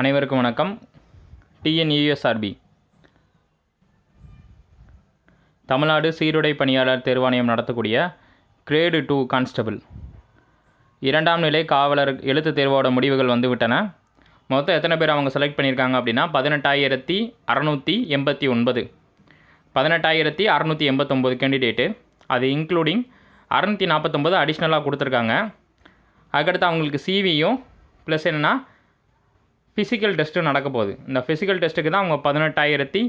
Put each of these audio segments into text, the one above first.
அனைவருக்கும் வணக்கம். டிஎன்இஎஸ்ஆர்பி தமிழ்நாடு சீருடை பணியாளர் தேர்வாணையம் நடத்தக்கூடிய கிரேடு டூ கான்ஸ்டபிள் இரண்டாம் நிலை காவலர் எழுத்து தேர்வோட முடிவுகள் வந்துவிட்டன. மொத்தம் எத்தனை பேர் அவங்க செலக்ட் பண்ணியிருக்காங்க அப்படின்னா பதினெட்டாயிரத்தி அறநூற்றி எண்பத்தி ஒன்பது. பதினெட்டாயிரத்தி அறநூற்றி எண்பத்தொம்போது கேண்டிடேட்டு அது இன்க்ளூடிங் அறநூற்றி நாற்பத்தொம்போது அடிஷ்னலாக கொடுத்துருக்காங்க. அதுக்கடுத்து அவங்களுக்கு சிவியும் ப்ளஸ் என்னென்னா ஃபிசிக்கல் டெஸ்ட்டும் நடக்க போகுது. இந்த ஃபிசிக்கல் டெஸ்ட்டுக்கு தான் அவங்க பதினெட்டாயிரத்தி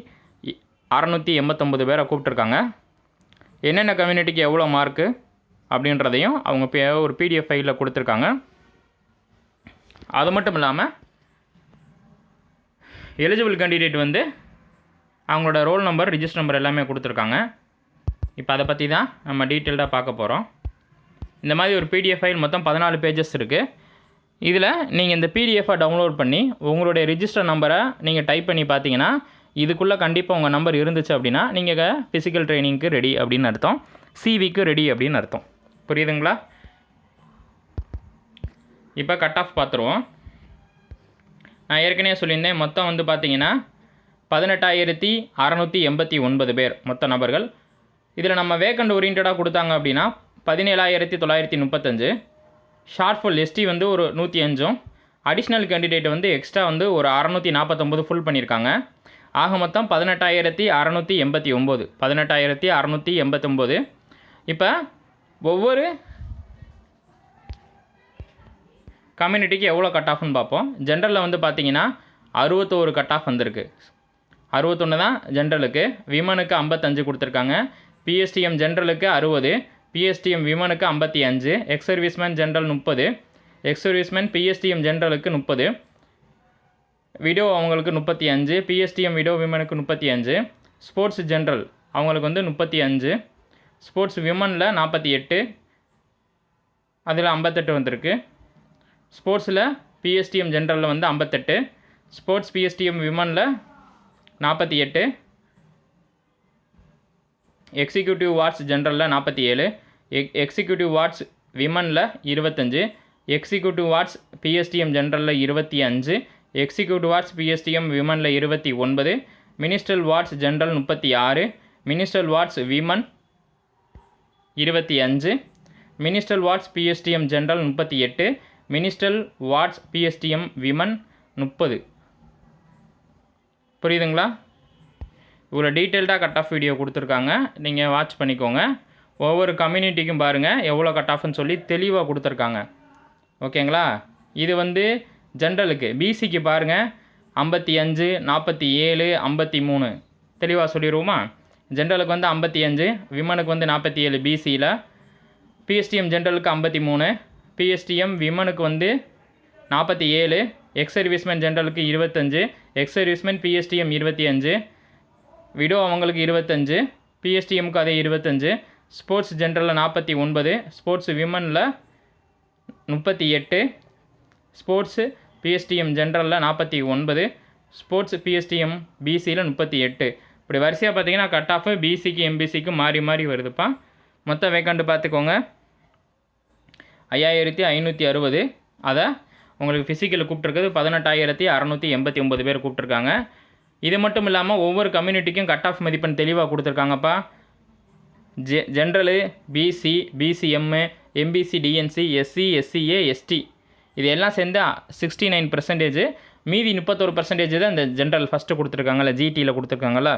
அறநூற்றி எண்பத்தொம்பது பேரை கூப்பிட்ருக்காங்க என்னென்ன கம்யூனிட்டிக்கு எவ்வளோ மார்க்கு அப்படின்றதையும் அவங்க ஒரு பிடிஎஃப் ஃபைலில் கொடுத்துருக்காங்க. அது மட்டும் இல்லாமல் எலிஜிபிள் கேண்டிடேட் வந்து அவங்களோட ரோல் நம்பர் ரிஜிஸ்டர் நம்பர் எல்லாமே கொடுத்துருக்காங்க. இப்போ அதை பற்றி தான் நம்ம டீட்டெயில்டாக பார்க்க போகிறோம் இந்த மாதிரி ஒரு பிடிஎஃப் ஃபைல் மொத்தம் பதினாலு பேஜஸ் இருக்குது இதில் நீங்கள் இந்த பிடிஎஃபை டவுன்லோட் பண்ணி உங்களுடைய ரிஜிஸ்டர் நம்பரை நீங்கள் டைப் பண்ணி பார்த்தீங்கன்னா இதுக்குள்ளே கண்டிப்பாக உங்கள் நம்பர் இருந்துச்சு அப்படின்னா நீங்கள் ஃபிசிக்கல் ட்ரைனிங்க்கு ரெடி அப்படின்னு அர்த்தம். சிவிக்கு ரெடி அப்படின்னு அர்த்தம். புரியுதுங்களா? இப்போ கட் ஆஃப் பார்த்துருவோம். நான் ஏற்கனவே சொல்லியிருந்தேன் மொத்தம் வந்து பார்த்தீங்கன்னா பதினெட்டாயிரத்தி அறநூற்றி எண்பத்தி ஒன்பது பேர் மொத்த நபர்கள். இதில் நம்ம வேக்கண்ட் ஓரியன்டாக கொடுத்தாங்க அப்படின்னா பதினேழாயிரத்தி தொள்ளாயிரத்தி முப்பத்தஞ்சு. ஷார்ட் ஃபுல் எஸ்டி வந்து ஒரு நூற்றி அஞ்சும். அடிஷ்னல் கேண்டிடேட் வந்து எக்ஸ்ட்ரா வந்து ஒரு அறநூற்றி நாற்பத்தொம்பது ஃபுல் பண்ணியிருக்காங்க ஆக மொத்தம் பதினெட்டாயிரத்தி அறநூற்றி எண்பத்தி ஒம்பது. பதினெட்டாயிரத்தி அறநூற்றி எண்பத்தொம்போது. இப்போ ஒவ்வொரு கம்யூனிட்டிக்கு எவ்வளோ கட் ஆஃப்னு பார்ப்போம். ஜென்ரலில் வந்து பார்த்தீங்கன்னா அறுபத்தோரு கட் ஆஃப் வந்திருக்கு. அறுபத்தொன்று தான் ஜென்ரலுக்கு விமனுக்கு ஐம்பத்தஞ்சு கொடுத்துருக்காங்க. பிஎஸ்டிஎம் ஜென்ரலுக்கு அறுபது. பிஎஸ்டிஎம் விமனுக்கு ஐம்பத்தி அஞ்சு எக்ஸ் சர்வீஸ்மேன் ஜென்ரல் முப்பது எக்ஸ் சர்வீஸ்மேன் பிஎஸ்டிஎம் ஜென்ரலுக்கு முப்பது விடோ அவங்களுக்கு முப்பத்தி அஞ்சு பிஎஸ்டிஎம் விடோ விமனுக்கு முப்பத்தி அஞ்சு ஸ்போர்ட்ஸ் ஜென்ரல் அவங்களுக்கு வந்து முப்பத்தி அஞ்சு ஸ்போர்ட்ஸ் விமனில் நாற்பத்தி எட்டு அதில் ஐம்பத்தெட்டு வந்திருக்கு. ஸ்போர்ட்ஸில் பிஎஸ்டிஎம் ஜென்ரலில் வந்து ஐம்பத்தெட்டு ஸ்போர்ட்ஸ் பிஎஸ்டிஎம் விமனில் நாற்பத்தி எட்டு எக்ஸிக்யூட்டிவ் வார்ட்ஸ் ஜென்ரலில் நாற்பத்தி ஏழு எக் எக்ஸிக்யூட்டிவ் வார்ட்ஸ் விமனில் இருபத்தஞ்சு எக்ஸிக்யூட்டிவ் வார்ட்ஸ் பிஎஸ்டிஎம் ஜென்ரலில் இருபத்தி அஞ்சு எக்ஸிக்யூட்டிவ் வார்ட்ஸ் பிஎஸ்டிஎம் விமனில் இருபத்தி ஒன்பது மினிஸ்ட்ரல் வார்ட்ஸ் ஜென்ரல் முப்பத்தி ஆறு மினிஸ்ட்ரல் வார்ட்ஸ் விமன் இருபத்தி அஞ்சு மினிஸ்ட்ரல் வார்ட்ஸ் பிஎஸ்டிஎம் ஜென்ரல் முப்பத்தி எட்டு மினிஸ்ட்ரல் வார்ட்ஸ் பிஎஸ்டிஎம் விமன் முப்பது. புரியுதுங்களா? இவ்வளோ டீட்டெயில்டாக கட் ஆஃப் வீடியோ கொடுத்துருக்காங்க. நீங்கள் வாட்ச் பண்ணிக்கோங்க. ஒவ்வொரு கம்யூனிட்டிக்கும் பாருங்கள் எவ்வளோ கட் ஆஃப்னு சொல்லி தெளிவாக கொடுத்துருக்காங்க. ஓகேங்களா? இது வந்து ஜென்ரலுக்கு பிசிக்கு பாருங்கள் ஐம்பத்தி அஞ்சு நாற்பத்தி ஏழு ஐம்பத்தி மூணு. தெளிவாக சொல்லிடுவோமா ஜென்ரலுக்கு வந்து ஐம்பத்தி அஞ்சு விமனுக்கு வந்து நாற்பத்தி ஏழு பிசியில் பிஎஸ்டிஎம் ஜென்ரலுக்கு ஐம்பத்தி மூணு பிஎஸ்டிஎம் விமனுக்கு வந்து நாற்பத்தி ஏழு எக்ஸ் சர்வீஸ்மேன் ஜென்ரலுக்கு இருபத்தஞ்சு எக்ஸ் சர்வீஸ்மேன் பிஎஸ்டிஎம் இருபத்தி அஞ்சு விடோ அவங்களுக்கு இருபத்தஞ்சு பிஎஸ்டிஎம்க்கு அதே இருபத்தஞ்சு ஸ்போர்ட்ஸ் ஜென்ரலில் நாற்பத்தி ஒன்பது ஸ்போர்ட்ஸ் விமனில் முப்பத்தி எட்டு ஸ்போர்ட்ஸு பிஎஸ்டிஎம் ஜென்ரலில் நாற்பத்தி ஒன்பது ஸ்போர்ட்ஸ் பிஎஸ்டிஎம் பிசியில் முப்பத்தி எட்டு. இப்படி வரிசையாக பார்த்தீங்கன்னா கட் ஆஃபு பிசிக்கு எம்பிசிக்கு மாறி மாறி வருதுப்பா. மொத்த வேக்கண்ட் பார்த்துக்கோங்க. ஐயாயிரத்தி ஐநூற்றி அறுபது. அதை உங்களுக்கு ஃபிசிக்கலில் கூப்பிட்ருக்குது பதினெட்டாயிரத்தி அறநூற்றி எண்பத்தி ஒம்பது பேர் கூப்பிட்ருக்காங்க இது மட்டும் இல்லாமல் ஒவ்வொரு கம்யூனிட்டிக்கும் கட் ஆஃப் மதிப்பெண் தெளிவாக கொடுத்துருக்காங்கப்பா. ஜெ general BC BCM MBC DNC SC SCA ST இது எல்லாம் சேர்ந்து சிக்ஸ்டி நைன் பர்சன்டேஜ் மீதி முப்பத்தொரு பர்சன்டேஜ் தான் இந்த ஜென்ரல் ஃபஸ்ட்டு கொடுத்துருக்காங்கல்ல ஜிடியில் கொடுத்துருக்காங்கல்ல.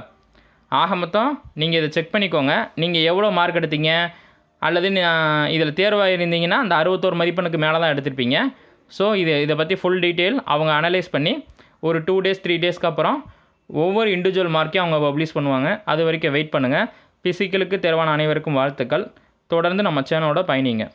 ஆக மொத்தம் நீங்கள் இதை செக் பண்ணிக்கோங்க. நீங்கள் எவ்வளோ மார்க் எடுத்தீங்க? அல்லது இதில் தேர்வாக இருந்தீங்கன்னா அந்த அறுபத்தோரு மதிப்பெண்ணுக்கு மேலே தான் எடுத்திருப்பீங்க. ஸோ இது இதை பற்றி ஃபுல் டீட்டெயில் அவங்க அனலைஸ் பண்ணி ஒரு டூ டேஸ் த்ரீ டேஸ்க்கு அப்புறம் ஒவ்வொரு இண்டிவிஜுவல் மார்க்கையும் அவங்க பப்ளிஷ் பண்ணுவாங்க. அது வரைக்கும் வெயிட் பண்ணுங்கள் ஃபிசிக்கலுக்கு தேர்வான அனைவருக்கும் வாழ்த்துக்கள். தொடர்ந்து நம்ம சேனலோட பயணிங்க.